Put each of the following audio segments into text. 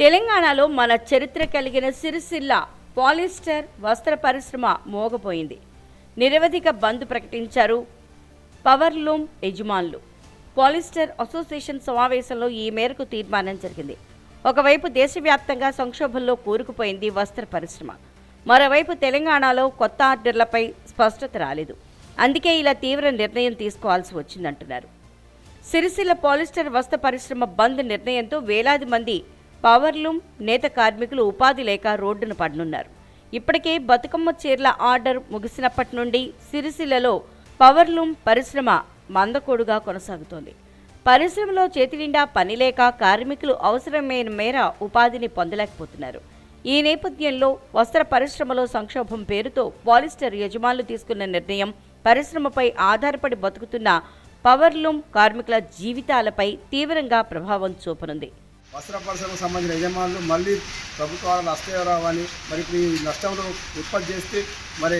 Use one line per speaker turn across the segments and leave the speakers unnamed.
తెలంగాణలో మన చరిత్ర కలిగిన సిరిసిల్ల పాలిస్టర్ వస్త్ర పరిశ్రమ మోగపోయింది. నిరవధిక బంద్ ప్రకటించారు పవర్లూమ్ యజమానులు. పాలిస్టర్ అసోసియేషన్ సమావేశంలో ఈ మేరకు తీర్మానం జరిగింది. ఒకవైపు దేశవ్యాప్తంగా సంక్షోభంలో కూరుకుపోయింది వస్త్ర పరిశ్రమ. మరోవైపు తెలంగాణలో కొత్త ఆర్డర్లపై స్పష్టత రాలేదు. అందుకే ఇలా తీవ్ర నిర్ణయం తీసుకోవాల్సి వచ్చిందంటున్నారు. సిరిసిల్ల పాలిస్టర్ వస్త్ర పరిశ్రమ బంద్ నిర్ణయంతో వేలాది మంది పవర్లూమ్ నేత కార్మికులు ఉపాధి లేక రోడ్డున పడనున్నారు. ఇప్పటికే బతుకమ్మ చీరల ఆర్డర్ ముగిసినప్పటి నుండి సిరిసిల్లలో పవర్లూమ్ పరిశ్రమ మందకోడుగా కొనసాగుతోంది. పరిశ్రమలో చేతి నిండా పని లేక కార్మికులు అవసరమైన మేర ఉపాధిని పొందలేకపోతున్నారు. ఈ నేపథ్యంలో వస్త్ర పరిశ్రమలో సంక్షోభం పేరుతో పాలిస్టర్ యజమానులు తీసుకున్న నిర్ణయం పరిశ్రమపై ఆధారపడి బతుకుతున్న పవర్లూమ్ కార్మికుల జీవితాలపై తీవ్రంగా ప్రభావం చూపనుంది.
వస్త్ర పరిశ్రమకు సంబంధించిన యజమానులు మళ్ళీ ప్రభుత్వాలు నష్టం రావాలి. మరి ఇప్పుడు ఈ నష్టంలో ఉత్పత్తి చేస్తే మరి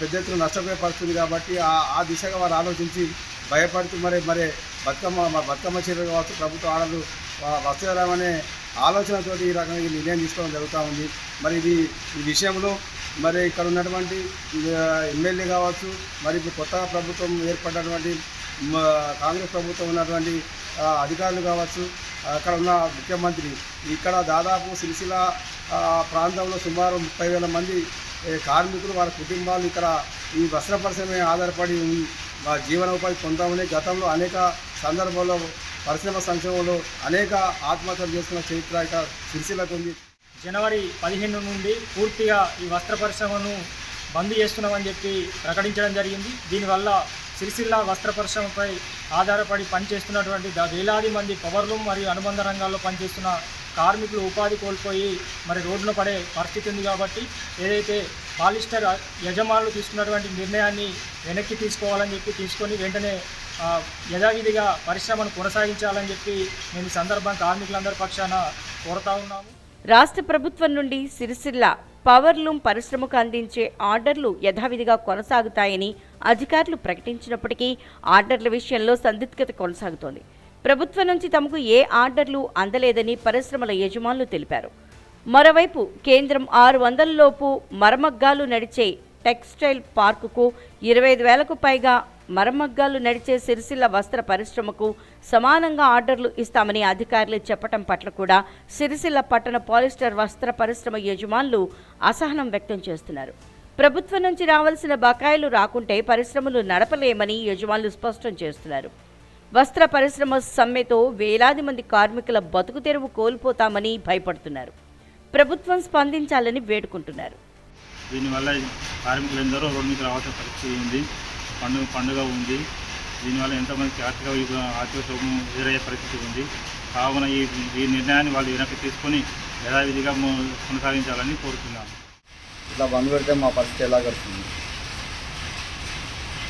పెద్ద ఎత్తున నష్టపోయే పరిస్థితుంది కాబట్టి ఆ దిశగా వారు ఆలోచించి భయపడుతూ మరి మరి బతుకమ్మ బతుకమ్మ చీరలు కావచ్చు ప్రభుత్వ ఆడలు వస్తారనే ఆలోచనతో ఈ రకంగా నిర్ణయం తీసుకోవడం జరుగుతూ ఉంది. మరి ఇది ఈ విషయంలో మరి ఇక్కడ ఉన్నటువంటి ఎమ్మెల్యే కావచ్చు మరి ఇప్పుడు కొత్తగా ప్రభుత్వం ఏర్పడినటువంటి కాంగ్రెస్ ప్రభుత్వం ఉన్నటువంటి అధికారులు కావచ్చు అక్కడ ఉన్న ముఖ్యమంత్రి. ఇక్కడ దాదాపు సిరిసిల్ల ప్రాంతంలో సుమారు ముప్పై వేల మంది కార్మికులు వారి కుటుంబాలు ఇక్కడ ఈ వస్త్ర పరిశ్రమ ఆధారపడి జీవనోపాధి పొందామని గతంలో అనేక సందర్భాల్లో పరిశ్రమ సంక్షేమంలో అనేక ఆత్మహత్యలు చేసుకున్న చరిత్ర ఇక్కడ సిరిసిల్లకు ఉంది.
జనవరి పదిహేను నుండి పూర్తిగా ఈ వస్త్ర పరిశ్రమను బంద్ చేస్తున్నామని చెప్పి ప్రకటించడం జరిగింది. దీనివల్ల సిరిసిల్ల వస్త్ర పరిశ్రమపై ఆధారపడి పనిచేస్తున్నటువంటి వేలాది మంది పవర్లు మరియు అనుబంధ రంగాల్లో పనిచేస్తున్న కార్మికులు ఉపాధి కోల్పోయి మరి రోడ్డున పడే పరిస్థితి ఉంది కాబట్టి ఏదైతే పాలిస్టర్ యజమానులు తీసుకున్నటువంటి నిర్ణయాన్ని వెనక్కి తీసుకోవాలని చెప్పి తీసుకొని వెంటనే యథావిధిగా పరిశ్రమను కొనసాగించాలని చెప్పి మేము ఈ సందర్భంగా కార్మికులందరి పక్షాన కోరుతా ఉన్నాము.
రాష్ట్ర ప్రభుత్వం నుండి సిరిసిల్ల పవర్లూమ్ పరిశ్రమకు అందించే ఆర్డర్లు యథావిధిగా కొనసాగుతాయని అధికారులు ప్రకటించినప్పటికీ ఆర్డర్ల విషయంలో సందిగ్ధత కొనసాగుతోంది. ప్రభుత్వం నుంచి తమకు ఏ ఆర్డర్లు అందలేదని పరిశ్రమల యజమానులు తెలిపారు. మరోవైపు కేంద్రం ఆరు వందల లోపు మరమగ్గాలు నడిచే టెక్స్టైల్ పార్కుకు ఇరవై ఐదు వేలకు పైగా మరమగ్గాలు నడిచే సిరిసిల్ల వస్త్ర పరిశ్రమకు సమానంగా ఆర్డర్లు ఇస్తామని అధికారులు చెప్పటం పట్ల కూడా సిరిసిల్ల పట్టణ పాలిస్టర్ వస్త్ర పరిశ్రమ యజమానులు అసహనం వ్యక్తం చేస్తున్నారు. ప్రభుత్వం నుంచి రావాల్సిన బకాయిలు రాకుంటే పరిశ్రమలు నడపలేమని యజమానులు స్పష్టం చేస్తున్నారు. వస్త్ర పరిశ్రమ సమ్మెతో వేలాది మంది కార్మికుల బతుకు తెరువు కోల్పోతామని భయపడుతున్నారు. ప్రభుత్వం స్పందించాలని వేడుకుంటున్నారు.
దీనివల్ల కార్మికులందరూ రోడ్డు మీద రావాల్సిన పరిస్థితి ఉంది. పండుగ పండుగ ఉంది. దీనివల్ల ఎంతోమందికి ఆర్థిక ఆర్థిక శోభం ఎదురయ్యే పరిస్థితి ఉంది. కావున ఈ ఈ నిర్ణయాన్ని వాళ్ళు వెనక్కి తీసుకొని యథావిధిగా కొనసాగించాలని కోరుతున్నాను
ఇట్లా బంద్ పెడితే మా పరిస్థితి ఎలా గడుస్తుంది?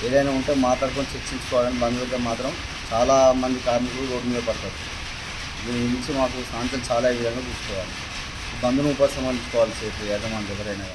ఏదైనా ఉంటే మాట్లాడుకొని చర్చించుకోవాలని బంద్ పెడితే మాత్రం చాలా మంది కార్మికులు రోడ్డు మీద పడతారు. దీని గురించి మాకు సాయంత్రం చాలా విధంగా చూసుకోవాలి. బంధును ఉపసంహరించుకోవాలి సేపు యజమాని ఎవరైనా